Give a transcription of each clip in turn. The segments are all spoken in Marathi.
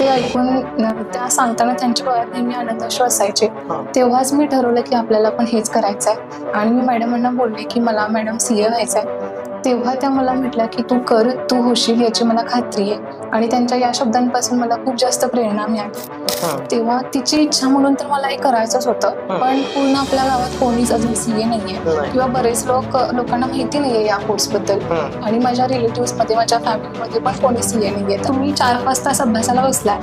ते ऐकून त्या सांगताना त्यांच्या डोळ्यात नेहमी आनंदाश्रू असायचे. तेव्हाच मी ठरवलं की आपल्याला पण हेच करायचं आहे आणि मी मॅडमांना बोलले की मला मॅडम सी ए व्हायचं आहे तेव्हा त्या मला म्हटल्या की तू कर तू होशील याची मला खात्री आहे. आणि त्यांच्या या शब्दांपासून मला खूप जास्त प्रेरणा मिळाली. तेव्हा तिची इच्छा म्हणून तर मला हे करायचंच होतं. पण पूर्ण आपल्या गावात कोणीच अजून सी ए नाहीये नाही. किंवा बरेच लोक लोकांना माहिती नाहीये या कोर्सबद्दल. आणि माझ्या रिलेटिव्हमध्ये माझ्या फॅमिलीमध्ये पण कोणी सी ए नाहीये तुम्ही चार पाच तास अभ्यासाला बसलाय.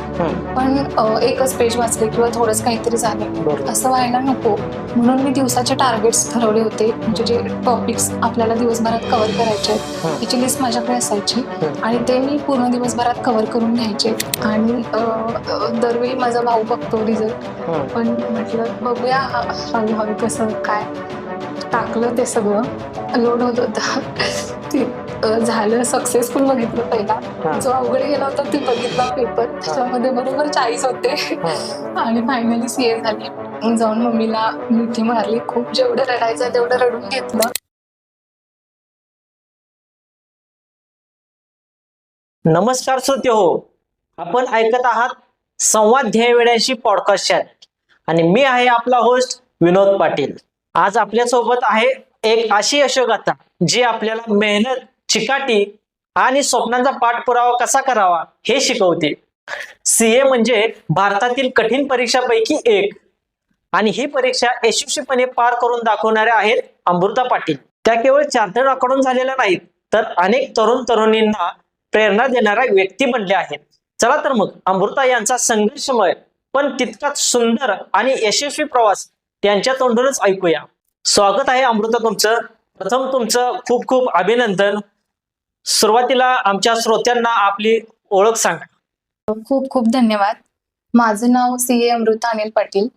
पण एकच पेज वाचले किंवा थोडंच काहीतरी झालं. असं व्हायला नको म्हणून मी दिवसाचे टार्गेट्स ठरवले होते म्हणजे जे टॉपिक्स आपल्याला दिवसभरात कव्हर करायचे आहेत. त्याची लिस्ट माझ्याकडे असायची. आणि ते मी पूर्ण दिवसभरात कव्हर करून घ्यायचे. आणि दरवेळी माझा भाऊ बघतो रिझल्ट हं. पण म्हटलं बघूया हळूहळू कसं काय? टाकलं ते सगळं. लोड होत होता. ते झालं सक्सेसफुल बघितलं पहिला. जो अवघड गेला होता ते बघितला पेपर त्याच्यामध्ये बरोबर चाळीस होते. आणि फायनली सी ए झाली. जाऊन मम्मीला मिठी मारली. खूप जेवढं रडायचं तेवढं रडून घेतलं. नमस्कार श्रोते हो आपण ऐकत आहात संवाद ध्येयवेड्यांशी पॉडकास्ट चॅनल आणि मी आहे आपला होस्ट विनोद पाटील. आज आपल्यासोबत आहे एक अशी यशोगाथा जी आपल्याला मेहनत चिकाटी आणि स्वप्नांचा पाठपुरावा कसा करावा हे शिकवते. सीए म्हणजे भारतातील कठीण परीक्षापैकी एक. आणि ही परीक्षा यशस्वीपणे पार करून दाखवणाऱ्या आहेत अमृता पाटील. त्या केवळ चार्टर्ड अकाउंट झालेल्या नाहीत तर अनेक तरुण तरुणींना प्रेरणा देणाऱ्या व्यक्ती बनल्या आहेत. चला तर मग अमृता यांचा संघर्षमय पण तितकाच सुंदर आणि यशस्वी प्रवास त्यांच्या तोंडूनच ऐकूया. स्वागत आहे अमृता तुमचं. प्रथम तुमचं खूप खूप अभिनंदन. सुरुवातीला आमच्या श्रोत्यांना आपली ओळख सांगा. खूप खूप धन्यवाद. माझं नाव सी ए अमृता अनिल पाटील.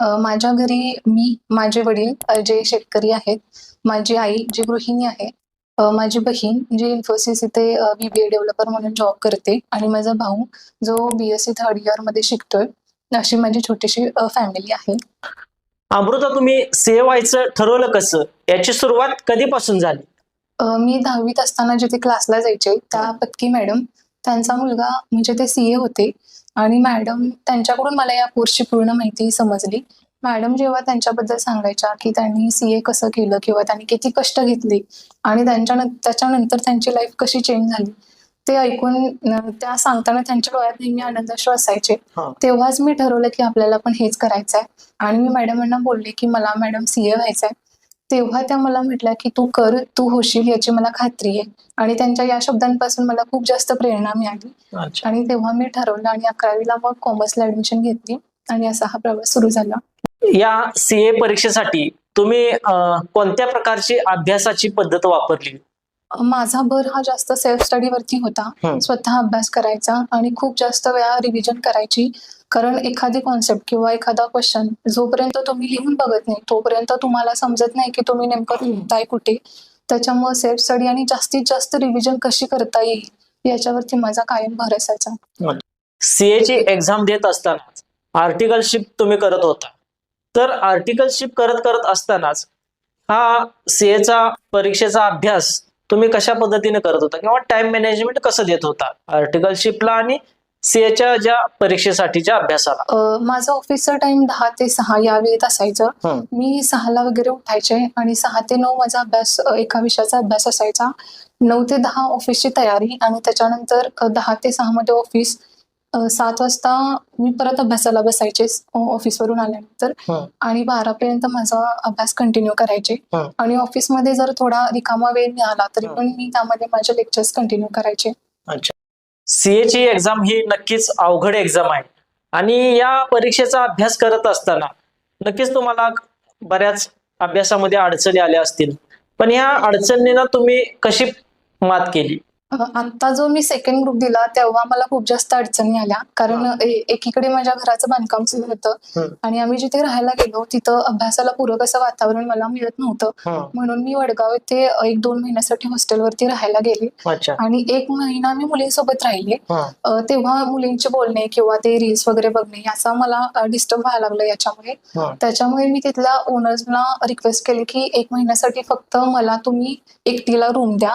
माझ्या घरी मी माझे वडील जे शेतकरी आहेत. माझी आई जी गृहिणी आहे. माझी बहीण जी इन्फोसिस इथे बी बी ए डेव्हलपर म्हणून जॉब करते. आणि माझा भाऊ जो बी एस सी थर्ड इयरमध्ये शिकतोय अशी माझी छोटीशी फॅमिली आहे. अमृता तुम्ही सेव्ह व्हायचं ठरवलं कसं? याची सुरुवात कधीपासून झाली? मी दहावीत असताना जिथे क्लासला जायचे त्या पत्की मॅडम त्यांचा मुलगा म्हणजे ते सी ए होते. आणि मॅडम त्यांच्याकडून मला या कोर्सची पूर्ण माहिती समजली. मॅडम जेव्हा त्यांच्याबद्दल सांगायच्या की त्यांनी सी ए कसं केलं किंवा त्यांनी किती कष्ट घेतले आणि त्यांच्या त्याच्यानंतर त्यांची लाईफ कशी चेंज झाली ते ऐकून त्या सांगताना त्यांच्या डोळ्यात नेहमी आनंदाश्रू असायचे. तेव्हाच मी ठरवलं की आपल्याला पण हेच करायचं आहे आणि मी मॅडमांना बोलले की मला मॅडम सी ए व्हायचं आहे तेव्हा त्या मला म्हटल्या की तू कर तू होशील याची मला खात्री आहे. आणि त्यांच्या या शब्दांपासून मला खूप जास्त प्रेरणा मिळाली. आणि तेव्हा मी ठरवलं आणि अकरावीला मग कॉमर्सला ऍडमिशन घेतली. आणि असा हा प्रवास सुरू झाला. या सीए परीक्षेसाठी तुम्ही कोणत्या प्रकारची अभ्यासाची पद्धत वापरली? माझा भर हा जास्त सेल्फ स्टडी वरती होता. स्वतः अभ्यास करायचा आणि खूप जास्त वेळा रिव्हिजन करायची. कारण एखादी कॉन्सेप्ट किंवा एखादा क्वेश्चन जोपर्यंत तुम्ही लिहून बघत नाही तोपर्यंत तुम्हाला समजत नाही की तुम्ही नेमकं लिहिताय कुठे. त्याच्यामुळे सेल्फ स्टडी आणि जास्तीत जास्त रिव्हिजन कशी करता येईल याच्यावरती माझा कायम भर असायचा सीए ची एक्झाम देत असताना आर्टिकलशिप तुम्ही करत होता. तर आर्टिकलशिप करत करत असतानाच हा सीएचा परीक्षेचा अभ्यास तुम्ही कशा पद्धतीने करत होता किंवा टाइम मॅनेजमेंट कसं देत होता? आर्टिकलशिपला आणि सीएच्या ज्या परीक्षेसाठीच्या अभ्यासाला. माझं ऑफिसचा टाइम दहा ते सहा या वेळेत असायचं. मी सहाला वगैरे उठायचे आणि सहा ते नऊ माझा अभ्यास एका विषयाचा अभ्यास असायचा. नऊ ते दहा ऑफिसची तयारी आणि त्याच्यानंतर दहा ते सहा मध्ये ऑफिस सात वाजता मी परत अभ्यासाला बसायचे ऑफिसवरून आल्यानंतर. आणि बारापर्यंत माझा अभ्यास कंटिन्यू करायचे. आणि ऑफिसमध्ये जर थोडा रिकामा वेळ मिळाला तरी. पण मी त्यामध्ये माझे लेक्चर्स कंटिन्यू करायचे. अच्छा. सीएची एक्झाम ही नक्कीच अवघड एक्झाम आहे. आणि या परीक्षेचा अभ्यास करत असताना नक्कीच तुम्हाला बऱ्याच अभ्यासामध्ये अडचणी आल्या असतील. पण या अडचणींना तुम्ही कशी मात केली? अ, आत्ता जो मी सेकंड ग्रुप दिला तेव्हा मला खूप जास्त अडचणी आल्या. कारण. ए- एकीकडे माझ्या घराचं बांधकाम सुरू होतं. आणि आम्ही जिथे राहायला गेलो तिथं अभ्यासाला पूरक असं वातावरण मला मिळत नव्हतं. हं, म्हणून मी वडगाव येथे एक दोन महिन्यासाठी हॉस्टेलवरती राहायला गेले. अच्छा. आणि एक महिना मी मुलींसोबत राहिले. हं, अ, तेव्हा मुलींचे बोलणे किंवा ते रील्स वगैरे बघणे याचा मला डिस्टर्ब व्हायला लागलं याच्यामुळे. हं, त्याच्यामुळे मी तिथल्या ओनर्सला रिक्वेस्ट केली की एक महिन्यासाठी फक्त मला तुम्ही एकटीला रूम द्या.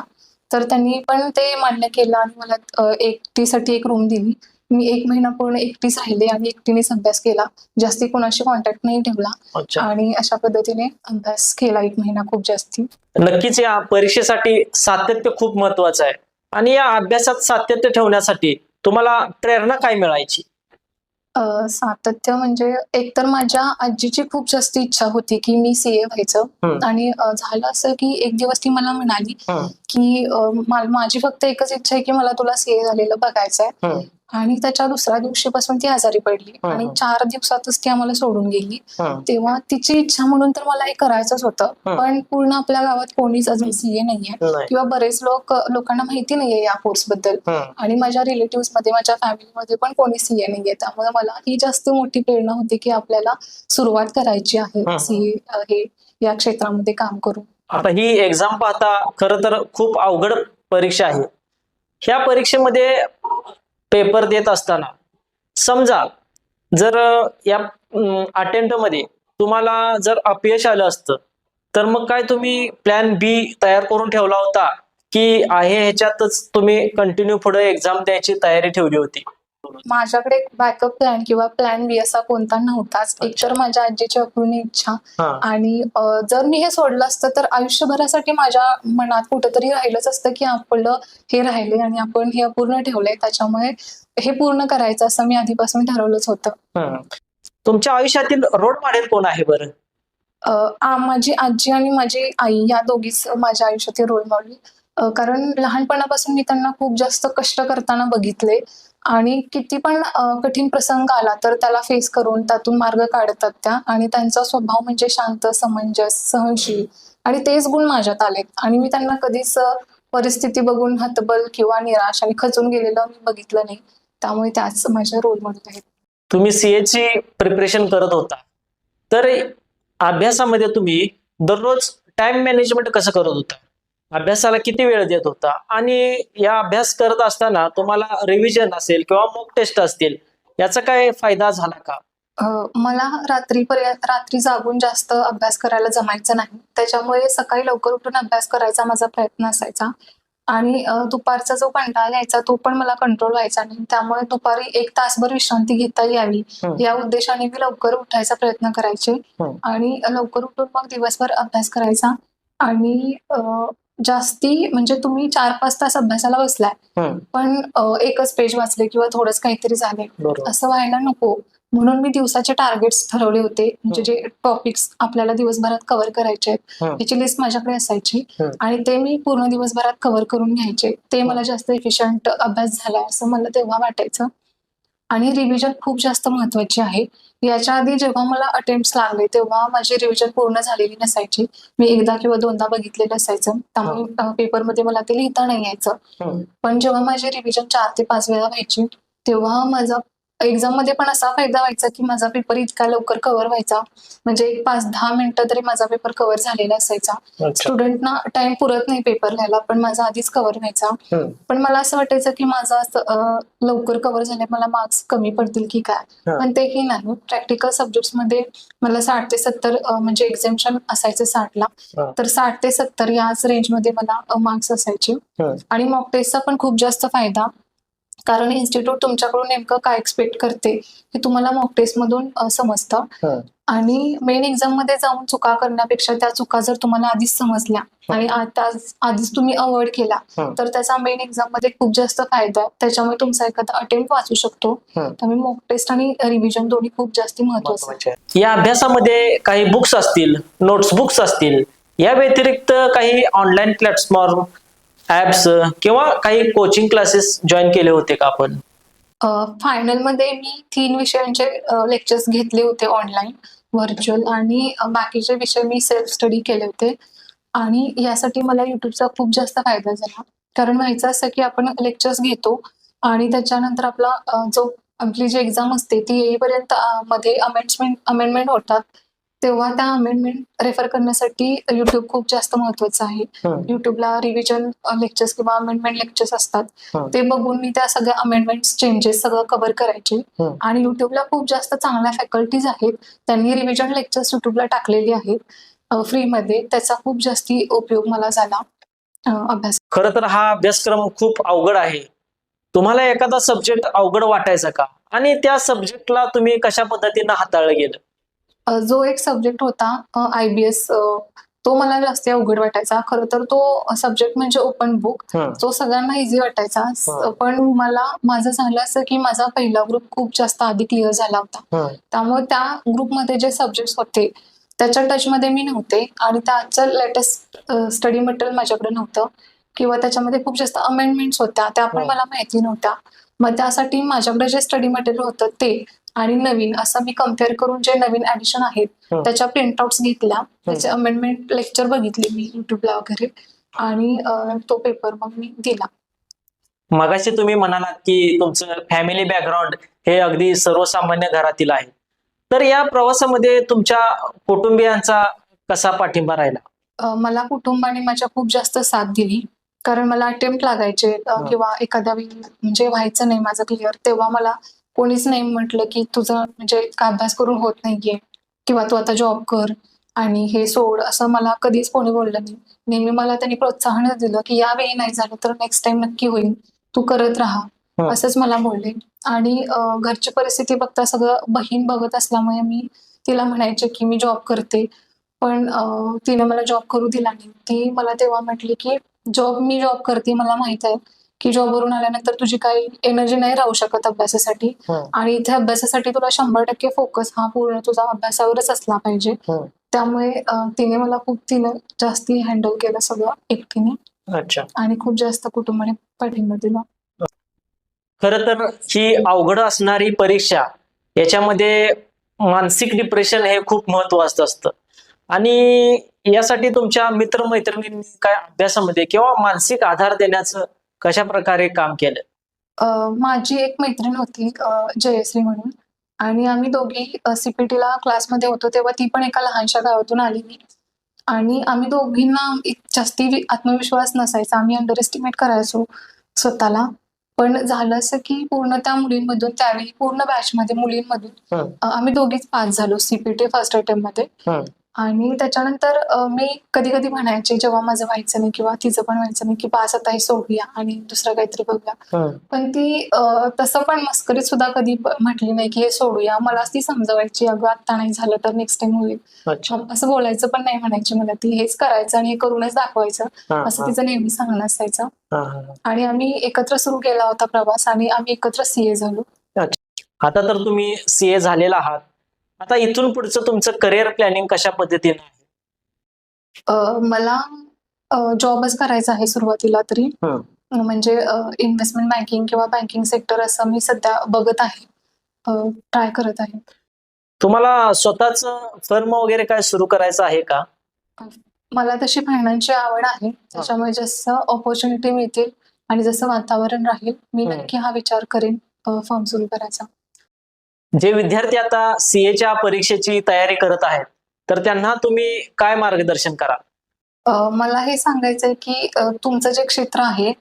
तर त्यांनी पण ते मान्य केलं आणि मला एकटीसाठी एक रूम दिली. मी एक महिना पूर्ण एकटीच राहिले आणि एकटीनेच अभ्यास केला. जास्ती कोणाशी कॉन्टॅक्ट नाही ठेवला. आणि अशा पद्धतीने अभ्यास केला एक महिना खूप जास्ती. नक्कीच या परीक्षेसाठी सातत्य खूप महत्वाचं आहे. आणि या अभ्यासात सातत्य ठेवण्यासाठी तुम्हाला प्रेरणा काय मिळायची? सातत्य म्हणजे एकतर माझ्या आजीची खूप जास्त इच्छा होती की मी सीए व्हायचं. आणि झालं असं की एक दिवस ती मला म्हणाली की माझी फक्त एकच इच्छा आहे की मला तुला सीए झालेलं बघायचं आहे आणि त्याच्या दुसऱ्या दिवशीपासून ती आजारी पडली. आणि चार दिवसातच ती आम्हाला सोडून गेली. तेव्हा तिची इच्छा म्हणून तर मला हे करायचंच होतं. पण पूर्ण आपल्या गावात कोणीच अजून सीए नाहीये. नाही. किंवा बरेच लोक लोकांना माहिती नाहीये या कोर्सबद्दल. आणि माझ्या रिलेटिव्हमध्ये माझ्या फॅमिलीमध्ये पण कोणी सीए नाहीये. त्यामुळे मला ही जास्त मोठी प्रेरणा होती की आपल्याला सुरुवात करायची आहे. सीए हे या क्षेत्रामध्ये काम करून. आता ही एक्झाम पाहता खरं तर खूप अवघड परीक्षा आहे. ह्या परीक्षेमध्ये पेपर देत असताना. समजा जर या अटेम्प्टमध्ये तुम्हाला जर अपयश आलं असतं तर मग काय तुम्ही प्लॅन बी तयार करून ठेवला होता की आहे ह्याच्यातच तुम्ही कंटिन्यू पुढे एक्झाम द्यायची तयारी ठेवली होती? माझ्याकडे बॅकअप प्लॅन किंवा प्लॅन बी असा कोणता नव्हताच. एकतर माझ्या आजीची अपूर्ण इच्छा आणि जर मी हे सोडलं असतं तर आयुष्यभरासाठी माझ्या मनात कुठेतरी राहिलंच असतं की आपलं हे राहिले आणि आपण हे अपूर्ण ठेवलंय. त्याच्यामुळे हे पूर्ण करायचं असं मी आधीपासून ठरवलंच होतं. तुमच्या आयुष्यातील रोल मॉडेल कोण आहे बरं? माझी आजी आणि माझी आई या दोघीच माझ्या आयुष्यातील रोल मॉडेल कारण लहानपणापासून मी त्यांना खूप जास्त कष्ट करताना बघितले. आणि किती पण कठीण प्रसंग आला तर त्याला फेस करून त्यातून मार्ग काढतात त्या आणि त्यांचा स्वभाव म्हणजे शांत समंजस सहनशील आणि तेच गुण माझ्यात आलेत. आणि मी त्यांना कधीच परिस्थिती बघून हतबल किंवा निराश आणि खचून गेलेलं मी बघितलं नाही. त्यामुळे त्याच माझ्या रोल मॉडेल आहेत. तुम्ही सीए ची प्रिपरेशन करत होता. तर अभ्यासामध्ये तुम्ही दररोज टाइम मॅनेजमेंट कसं करत होता? अभ्यासाला किती वेळ देत होता? आणि या अभ्यास करत असताना तुम्हाला रिव्हिजन असेल किंवा मॉक टेस्ट असतील याचा काय फायदा झाला का? मला रात्रीपर्यंत रात्री जागून जास्त अभ्यास करायला जमायचं नाही. त्याच्यामुळे सकाळी लवकर उठून अभ्यास करायचा माझा प्रयत्न असायचा. आणि दुपारचा जो कंटाळा यायचा तो पण मला कंट्रोल व्हायचा नाही. त्यामुळे दुपारी एक तासभर विश्रांती घेता यावी. या उद्देशाने मी लवकर उठायचा प्रयत्न करायचे. आणि लवकर उठून मग दिवसभर अभ्यास करायचा. आणि जास्ती म्हणजे तुम्ही चार पाच तास अभ्यासाला बसलाय. पण एकच पेज वाचले किंवा थोडंच काहीतरी झाले. असं व्हायला नको. म्हणून मी दिवसाचे टार्गेट्स ठरवले होते. म्हणजे जे टॉपिक्स आपल्याला दिवसभरात कव्हर करायचे आहेत. त्याची लिस्ट माझ्याकडे असायची. आणि ते मी पूर्ण दिवसभरात कव्हर करून घ्यायचे. ते मला जास्त एफिशियंट अभ्यास झालाय असं मला तेव्हा वाटायचं. आणि रिव्हिजन खूप जास्त महत्वाची आहे. याच्या आधी जेव्हा मला अटेम्प्ट लागले तेव्हा माझी रिव्हिजन पूर्ण झालेली नसायची. मी एकदा किंवा दोनदा बघितलेलं असायचं. त्यामुळे पेपरमध्ये मला ते लिहिता नाही यायचं. पण जेव्हा माझी रिव्हिजन चार ते पाच वेळा व्हायची तेव्हा माझा एक्झाममध्ये पण असा फायदा व्हायचा की माझा पेपर इतका लवकर कव्हर व्हायचा. म्हणजे एक पाच दहा मिनिटं तरी माझा पेपर कव्हर झालेला असायचा. स्टुडंटना टाइम पुरत नाही पेपर लिहायला पण माझा आधीच कव्हर व्हायचा. पण मला असं वाटायचं की माझं लवकर कव्हर झाले मला मार्क्स कमी पडतील की काय. पण तेही नाही. प्रॅक्टिकल सब्जेक्ट्समध्ये मला साठ ते सत्तर म्हणजे एक्झामशन असायचं साठला. तर साठ ते सत्तर याच रेंजमध्ये मला मार्क्स असायचे. आणि मॉक टेस्टचा पण खूप जास्त फायदा. कारण इन्स्टिट्यूट तुमच्याकडून नेमकं काय एक्सपेक्ट करते हे तुम्हाला मॉक टेस्ट मधून समजतं. आणि मेन एक्झाममध्ये जाऊन चुका करण्यापेक्षा त्या चुका जर तुम्हाला आधीच समजल्या आणि आता आधीच तुम्ही अवॉइड केला. तर त्याचा मेन एक्झाममध्ये खूप जास्त फायदा आहे त्याच्यामुळे तुमचा एखादा अटेम्प्ट वाचू शकतो. त्यामुळे मॉक टेस्ट आणि रिव्हिजन दोन्ही खूप जास्त महत्वाचं. या अभ्यासामध्ये काही बुक्स असतील नोट्स बुक्स असतील या व्यतिरिक्त काही ऑनलाईन प्लॅटफॉर्म ऍप्स किंवा काही कोचिंग क्लासेस जॉईन केले होते का आपण? फायनलमध्ये मी तीन विषयांचे लेक्चर्स घेतले होते ऑनलाईन व्हर्च्युअल आणि बाकीचे विषय मी सेल्फ स्टडी केले होते. आणि यासाठी मला युट्यूबचा खूप जास्त फायदा झाला. कारण व्हायचं असं की आपण लेक्चर्स घेतो आणि त्याच्यानंतर आपला जो आपली जी एक्झाम असते ती येईपर्यंत मध्ये अमेंडमेंट अमेंडमेंट होतात. तेव्हा त्या अमेंडमेंट रेफर करण्यासाठी युट्यूब खूप जास्त महत्वाचं आहे. युट्यूबला रिव्हिजन लेक्चर्स किंवा अमेंडमेंट लेक्चर्स असतात. ते बघून मी त्या सगळ्या अमेंडमेंट चेंजेस सगळं कव्हर करायचे. आणि युट्यूबला खूप जास्त चांगल्या फॅकल्टीज आहेत. त्यांनी रिव्हिजन लेक्चर्स युट्यूबला टाकलेली आहेत फ्रीमध्ये त्याचा खूप जास्ती उपयोग मला झाला अभ्यास. खरं तर हा अभ्यासक्रम खूप अवघड आहे. तुम्हाला एखादा सब्जेक्ट अवघड वाटायचा का? आणि त्या सब्जेक्टला तुम्ही कशा पद्धतीनं हाताळलं गेलं? जो एक सब्जेक्ट होता आय बी एस तो मला जास्त अवघड वाटायचा. खरं तर तो सब्जेक्ट म्हणजे ओपन बुक तो सगळ्यांना इझी वाटायचा. पण मला माझं झालं असं की माझा पहिला ग्रुप खूप जास्त आधी क्लिअर झाला होता. त्यामुळे त्या ग्रुपमध्ये जे सब्जेक्ट होते त्याच्या टचमध्ये मी नव्हते. आणि त्याचं लेटेस्ट स्टडी मटेरियल माझ्याकडे नव्हतं. किंवा त्याच्यामध्ये खूप जास्त अमेंडमेंट्स होत्या. त्या पण. मला माहिती नव्हत्या. मग त्यासाठी माझ्याकडे जे स्टडी मटेरियल होतं ते आणि नवीन असं मी कंपेअर करून जे नवीन ऍडिशन आहेत. त्याच्या प्रिंटआउट्स घेतल्या. त्याचे अमेंडमेंट लेक्चर बघितले मी युट्यूबला वगैरे. आणि तो पेपर मग मी दिला. मगाशी तुम्ही म्हणालात की तुमचं फॅमिली बॅकग्राऊंड हे अगदी सर्वसामान्य घरातील आहे. तर या प्रवासामध्ये तुमच्या कुटुंबियांचा कसा पाठिंबा राहिला? मला कुटुंबाने माझ्या खूप जास्त साथ दिली. कारण मला अटेम्प्ट लागायचे. किंवा एखाद्या वेळी म्हणजे व्हायचं नाही माझं क्लिअर तेव्हा मला कोणीच नाही म्हटलं की तुझं म्हणजे का अभ्यास करून होत नाहीये किंवा तू आता जॉब कर आणि हे सोड असं मला कधीच कोणी बोललं नाही. नेहमी मला त्यांनी प्रोत्साहनच दिलं की यावेळी नाही झालं तर नेक्स्ट टाइम नक्की होईल. तू करत राहा. असंच मला बोलले. आणि घरची परिस्थिती बघता सगळं बहीण बघत असल्यामुळे मी तिला म्हणायचे की मी जॉब करते. पण तिने मला जॉब करू दिला नाही. ती मला तेव्हा म्हटली की जॉब मी जॉब करते मला माहीत आहे. की जॉबवरून आल्यानंतर तुझी काही एनर्जी नाही राहू शकत अभ्यासासाठी. हं, आणि इथे अभ्यासासाठी तुला शंभर टक्के फोकस हा पूर्ण तुझा अभ्यासावरच असला पाहिजे. हं. त्यामुळे तिने मला खूप तिने जास्ती हँडल केलं सगळं एकटीने. अच्छा. आणि खूप जास्त कुटुंबाने पाठिंबा दिला. खर तर ही अवघड असणारी परीक्षा याच्यामध्ये मानसिक डिप्रेशन हे खूप महत्वाचं असतं. आणि यासाठी तुमच्या मित्रमैत्रिणींनी काय अभ्यासामध्ये किंवा मानसिक आधार देण्याचं कशा प्रकारे काम केलं? अ, माझी एक मैत्रीण होती अ, जयश्री म्हणून. आणि आम्ही दोघी सीपीटी ला क्लासमध्ये होतो तेव्हा ती पण एका लहानशा गावातून आलेली आणि आम्ही दोघींना इत- जास्ती वि- आत्मविश्वास नसायचा. आम्ही अंडर एस्टिमेट करायचो स्वतःला. पण झालं असं की पूर्ण त्या मुलींमधून त्यावेळी पूर्ण बॅचमध्ये मुलींमधून हं. अ, आम्ही दोघीच पास झालो सीपीटी फर्स्ट अटेम्प्टमध्ये. हं. आणि त्याच्यानंतर मी कधी कधी म्हणायचे जेव्हा माझं व्हायचं नाही किंवा तिचं पण व्हायचं नाही की पास आता हे सोडूया आणि दुसरं काहीतरी बघूया. पण ती तसं पण मस्करीत सुद्धा कधी म्हटली नाही की हे सोडूया. मला ती समजवायची अगं आता नाही झालं तर नेक्स्ट टाइम होईल. असं बोलायचं पण नाही म्हणायची मला ती. हेच करायचं आणि हे करूनच दाखवायचं. असं तिचं नेहमी सांगणं असायचं. आणि आम्ही एकत्र सुरू केला होता प्रवास आणि आम्ही एकत्र सीए झालो. आता तर तुम्ही सीए झालेला आहात. आता इथून पुढचं तुमचं करिअर प्लॅनिंग कशा पद्धतीने आहे? मला जॉबच करायचा आहे सुरुवातीला तरी. म्हणजे इन्व्हेस्टमेंट बँकिंग किंवा बँकिंग सेक्टर असं मी सध्या बघत आहे. ट्राय करत आहे. तुम्हाला स्वतःच फर्म वगैरे काय सुरू करायचं आहे का? मला तशी फायनान्सची आवड आहे. त्याच्यामुळे जसं ऑपॉर्च्युनिटी मिळतील आणि जसं वातावरण राहील मी. नक्की हा विचार करेन फॉर्म सुरू करायचा. जे विद्यार्थी आता सीएच्या परीक्षेची तयारी करत आहेत तर त्यांना तुम्ही काय मार्गदर्शन करा? मला हे सांगायचंय की तुमचं जे क्षेत्र आहे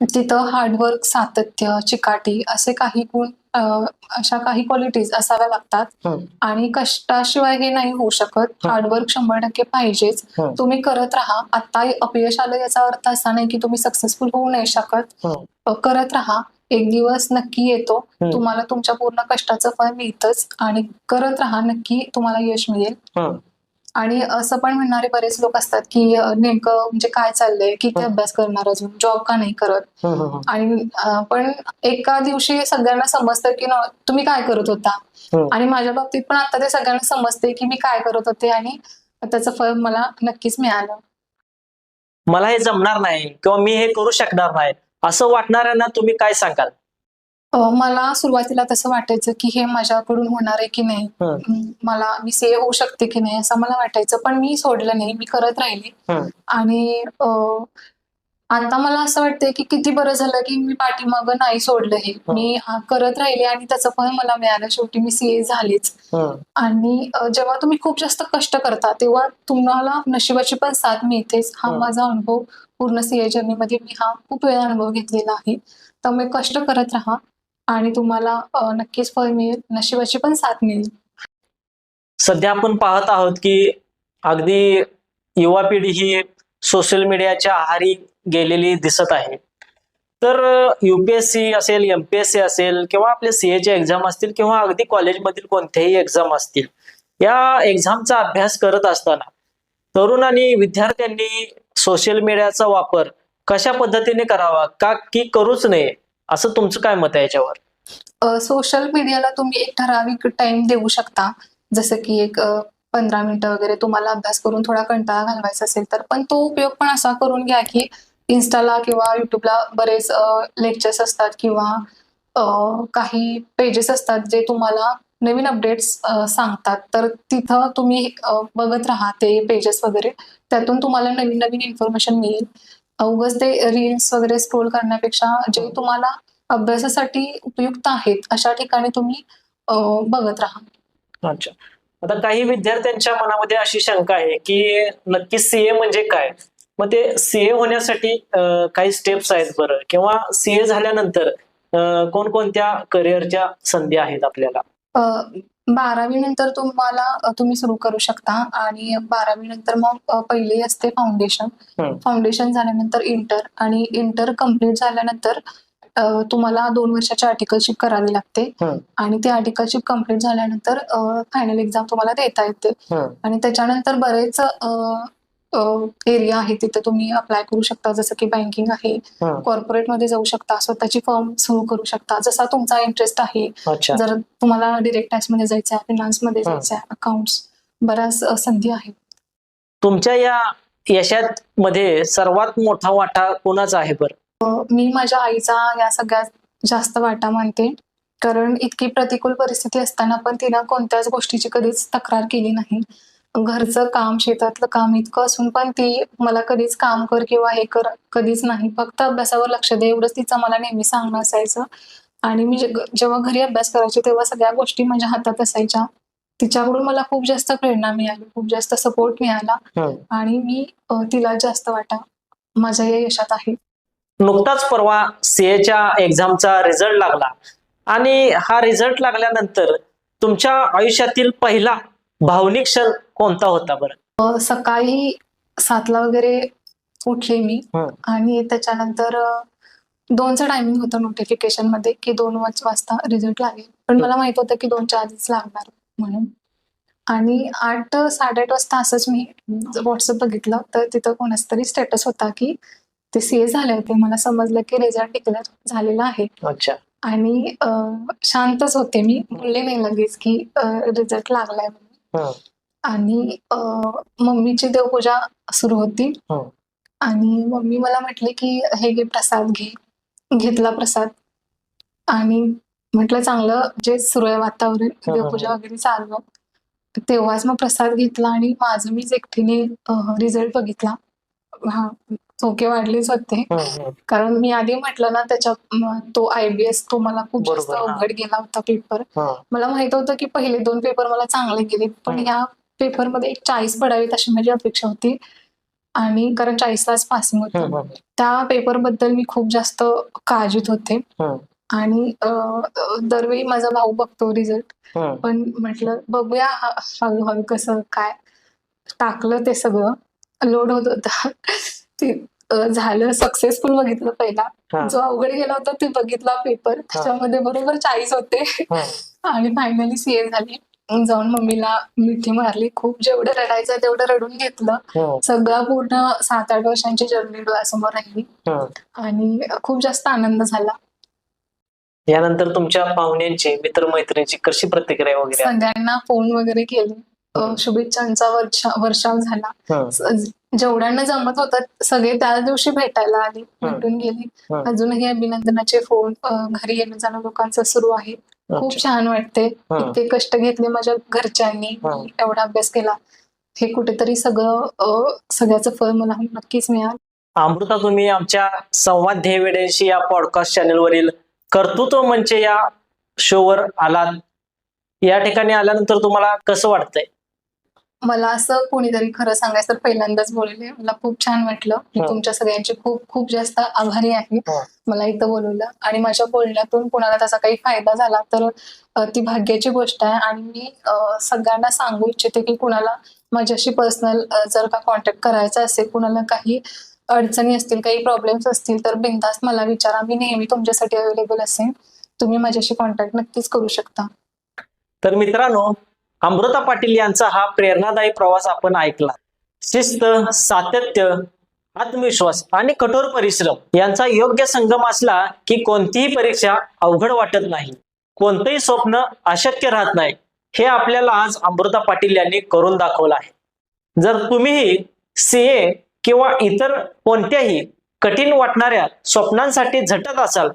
तिथं हार्डवर्क सातत्य चिकाटी असे काही गुण अशा काही क्वालिटीज असाव्या लागतात. आणि कष्टाशिवाय हे नाही होऊ शकत. हार्डवर्क शंभर टक्के पाहिजेच. तुम्ही करत राहा. आता अपयश आलं याचा अर्थ असा नाही की तुम्ही सक्सेसफुल होऊ नाही शकत. करत राहा. एक दिवस नक्की येतो. तुम्हाला तुमच्या पूर्ण कष्टाचं फळ मिळतच आणि करत राहा नक्की तुम्हाला यश मिळेल. आणि असं पण म्हणणारे बरेच लोक असतात की नेमकं म्हणजे काय चाललंय किती हं. अभ्यास करणार अजून जॉब का नाही करत आणि पण एका दिवशी सगळ्यांना समजतं की न- तुम्ही काय करत होता. आणि माझ्या बाबतीत पण आता ते सगळ्यांना समजते की मी काय करत होते आणि त्याचं फळ मला नक्कीच मिळालं मला हे जमणार नाही किंवा मी हे करू शकणार नाही असं वाटणाऱ्यांना तुम्ही काय सांगाल? मला सुरुवातीला तसं वाटायचं की हे माझ्याकडून होणार आहे की नाही? मला मी सेव्ह होऊ शकते की नाही असं मला वाटायचं पण मी सोडलं नाही मी करत राहिले. आणि आता मला असं वाटतंय की किती बरं झालं की मी पाठीमागं नाही सोडलं हे. मी हा करत राहिले आणि त्याचं फळ मला मिळालं. शेवटी मी सीए झालीच. आणि अ, जेव्हा तुम्ही खूप जास्त कष्ट करता तेव्हा तुम्हाला नशिबाची पण साथ मिळतेच. हा हं. माझा अनुभव. पूर्ण सीए जर्नीमध्ये मी हा खूप वेळा अनुभव घेतलेला आहे. त्यामुळे कष्ट करत राहा आणि तुम्हाला अ, नक्कीच फळ मिळेल. नशिबाची पण साथ मिळेल. सध्या आपण पाहत आहोत की अगदी युवा पिढी ही सोशल मीडियाच्या आहारी गेलेली दिसत आहे. तर युपीएससी असेल एमपीएससी असेल किंवा आपले सीएचे एक्झाम असतील किंवा अगदी कॉलेजमधील कोणत्याही एक्झाम असतील या एक्झामचा अभ्यास करत असताना तरुण आणि विद्यार्थ्यांनी सोशल मीडियाचा वापर कशा पद्धतीने करावा? का की करूच नये? असं तुमचं काय मत आहे याच्यावर? सोशल मीडियाला तुम्ही एक ठराविक टाइम देऊ शकता. जसं की एक पंधरा मिनिटं वगैरे तुम्हाला अभ्यास करून थोडा कंटाळा घालवायचा असेल तर पण तो उपयोग पण असा करून घ्या की इन्स्टाला किंवा युट्यूबला बरेच लेक्चर्स असतात किंवा काही पेजेस असतात जे तुम्हाला नवीन अपडेट्स सांगतात. तर तिथं तुम्ही बघत राहा ते पेजेस वगैरे. त्यातून तुम्हाला नवीन नवीन इन्फॉर्मेशन मिळेल. उगाच ते रील्स वगैरे स्क्रोल करण्यापेक्षा जे तुम्हाला अभ्यासासाठी उपयुक्त आहेत अशा ठिकाणी तुम्ही बघत राहा. अच्छा. आता काही विद्यार्थ्यांच्या मनामध्ये अशी शंका आहे की नक्की सीए म्हणजे काय? मग ते सीए होण्यासाठी काही स्टेप्स आहेत बरं. किंवा सीए झाल्यानंतर कोणकोणत्या करिअरच्या संधी आहेत आपल्याला? बारावी नंतर तुम्हाला तुम्ही सुरू करू शकता. आणि बारावी नंतर मग पहिली असते फाउंडेशन. फाउंडेशन झाल्यानंतर इंटर आणि इंटर कंप्लीट झाल्यानंतर तुम्हाला दोन वर्षाची आर्टिकलशिप करावी लागते. आणि ती आर्टिकलशिप कंप्लीट झाल्यानंतर फायनल एक्झाम तुम्हाला देता येते. आणि त्याच्यानंतर बरेच एरिया आहे तिथे तुम्ही अप्लाय करू शकता जसं की बँकिंग आहे. कॉर्पोरेटमध्ये जाऊ शकता स्वतःची फर्म सुरू करू शकता जसा तुमचा इंटरेस्ट आहे. जर तुम्हाला डिरेक्ट टॅक्समध्ये जायचं आहे फिनान्समध्ये. जायचं आहे अकाउंट्स बऱ्याच संधी आहेत. तुमच्या या यशात मध्ये सर्वात मोठा वाटा कोणाचा आहे बरं? मी माझ्या आईचा या सगळ्यात जास्त वाटा मानते. कारण इतकी प्रतिकूल परिस्थिती असताना पण तिनं कोणत्याच गोष्टीची कधीच तक्रार केली नाही. घरचं काम शेतातलं काम इतकं असून पण ती मला कधीच काम कर किंवा हे कर कधीच नाही. फक्त अभ्यासावर लक्ष दे एवढंच तिचं मला नेहमी सांगणं असायचं. आणि मी जेव्हा घरी अभ्यास करायचे तेव्हा सगळ्या गोष्टी माझ्या हातात असायच्या. तिच्याकडून मला खूप जास्त प्रेरणा मिळाली खूप जास्त सपोर्ट मिळाला. आणि मी तिला जास्त वाटा माझ्या या यशात आहे. नुकताच परवा सीएच्या एक्झामचा रिझल्ट लागला. आणि हा रिझल्ट लागल्यानंतर तुमच्या आयुष्यातील पहिला भावनिक क्षण कोणता होता बरं? सकाळी सातला वगैरे उठले मी. आणि त्याच्यानंतर दोनचं टायमिंग होतं नोटिफिकेशनमध्ये की दोन वाज- वाजता रिझल्ट लागेल. पण मला माहीत होतं की दोनच्या आधीच लागणार म्हणून. आणि आठ साडेआठ वाजता असंच मी व्हॉट्सअप बघितलं. तर तिथं कोणाचा तरी स्टेटस होता की ते सीए झाले होते. मला समजलं की रिझल्ट डिक्लेअर झालेला आहे. आणि शांतच होते मी. बोलले नाही लगेच की रिझल्ट लागलाय. आणि मम्मीची देवपूजा सुरू होती. आणि मम्मी मला म्हटले की हे घे प्रसाद घे. घेतला प्रसाद. आणि म्हटलं चांगलं जे सुरू आहे वातावरण. देवपूजा वगैरे चालू. तेव्हाच मग प्रसाद घेतला आणि माझं मीच एकटीने रिझल्ट बघितला. हा. धोके वाढलेच होते हं, हं. कारण मी आधी म्हटलं ना त्याच्या तो आयबीएस तो मला खूप जास्त. अवघड गेला होता पेपर. मला माहीत होतं की पहिले दोन पेपर मला चांगले गेले पण. ह्या पेपरमध्ये एक चाळीस पडावीत अशी माझी अपेक्षा होती आणि कारण चाळीसलाच पासिंग हं, होतं. त्या पेपरबद्दल मी खूप जास्त काळजीत होते. आणि दरवेळी माझा भाऊ बघतो रिझल्ट. पण म्हटलं बघूया ह- हळूहळू कसं काय टाकलं ते सगळं लोड होत होतं ते झालं सक्सेसफुल बघितलं पहिला. जो अवघड गेला होता ते बघितला पेपर त्याच्यामध्ये बरोबर चाळीस होते. आणि फायनली सीए झाली जाऊन मम्मीला मिठी मारली खूप जेवढं रडायचं तेवढं रडून घेतलं हं. सगळं पूर्ण सात आठ वर्षांची जर्नी डोळ्यासमोर राहिली. आणि खूप जास्त आनंद झाला यानंतर तुमच्या पाहुण्यांची मित्रमैत्रिणीची कशी प्रतिक्रिया वगैरे? सगळ्यांना फोन वगैरे केले. शुभेच्छांचा वर्षा वर्षाव झाला जेवढ्यांना जमत होतं सगळे त्याच दिवशी भेटायला आले भेटून गेले. अजूनही अभिनंदनाचे फोन घरी येणं जाणं लोकांचं सुरू आहे. खूप. छान वाटते. इतके कष्ट घेतले माझ्या घरच्यांनी एवढा अभ्यास केला. हे कुठेतरी सगळं सगळ्याचं फळ मला नक्कीच मिळालं. अमृता तुम्ही आमच्या संवाद ध्येयवेड्यांशी या पॉडकास्ट चॅनलवरील कर्तृत्व मंच या शोवर आलात. या ठिकाणी आल्यानंतर तुम्हाला कसं वाटतंय? मला असं कोणीतरी खरं सांगायचं तर पहिल्यांदाच बोलले. मला खूप छान वाटलं. मी. तुमच्या सगळ्यांची खूप खूप जास्त आभारी आहे. मला इथं बोलवलं. आणि माझ्या बोलण्यातून कोणाला त्याचा काही फायदा झाला तर ती भाग्याची गोष्ट आहे. आणि मी सगळ्यांना सांगू इच्छिते की कुणाला माझ्याशी पर्सनल जर का कॉन्टॅक्ट करायचा असेल कुणाला काही अडचणी असतील काही प्रॉब्लेम्स असतील तर बिनधास्त मला विचारा. मी नेहमी तुमच्यासाठी अवेलेबल असेन. तुम्ही माझ्याशी कॉन्टॅक्ट नक्कीच करू शकता. तर मित्रांनो अमृता पाटील यांचा हा प्रेरणादायी प्रवास आपण ऐकला. शिस्त सातत्य आत्मविश्वास आणि कठोर परिश्रम यांचा योग्य संगम असला की कोणतीही परीक्षा अवघड वाटत नाही. कोणतंही स्वप्न अशक्य राहत नाही. हे आपल्याला आज अमृता पाटील यांनी करून दाखवलं आहे. जर तुम्हीही सीए किंवा इतर कोणत्याही कठीण वाटणाऱ्या स्वप्नांसाठी झटत असाल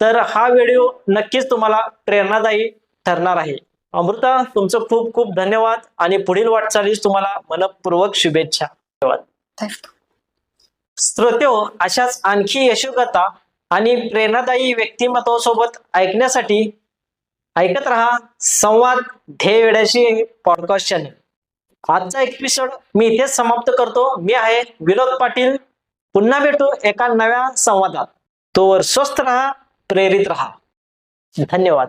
तर हा व्हिडिओ नक्कीच तुम्हाला प्रेरणादायी ठरणार आहे. अमृता तुमचं खूप खूप धन्यवाद आणि पुढील वाटचालीस तुम्हाला मनपूर्वक शुभेच्छा. धन्यवाद. श्रोत्यो अशाच आणखी यशोगाथा आणि प्रेरणादायी व्यक्तिमत्वासोबत ऐकण्यासाठी ऐकत रहा संवाद ध्येयवेड्याशी पॉडकास्ट चॅनल आजचा एपिसोड मी इथेच समाप्त करतो. मी आहे विनोद पाटील. पुन्हा भेटू एका नव्या संवादात. तोवर स्वस्थ राहा प्रेरित राहा. धन्यवाद.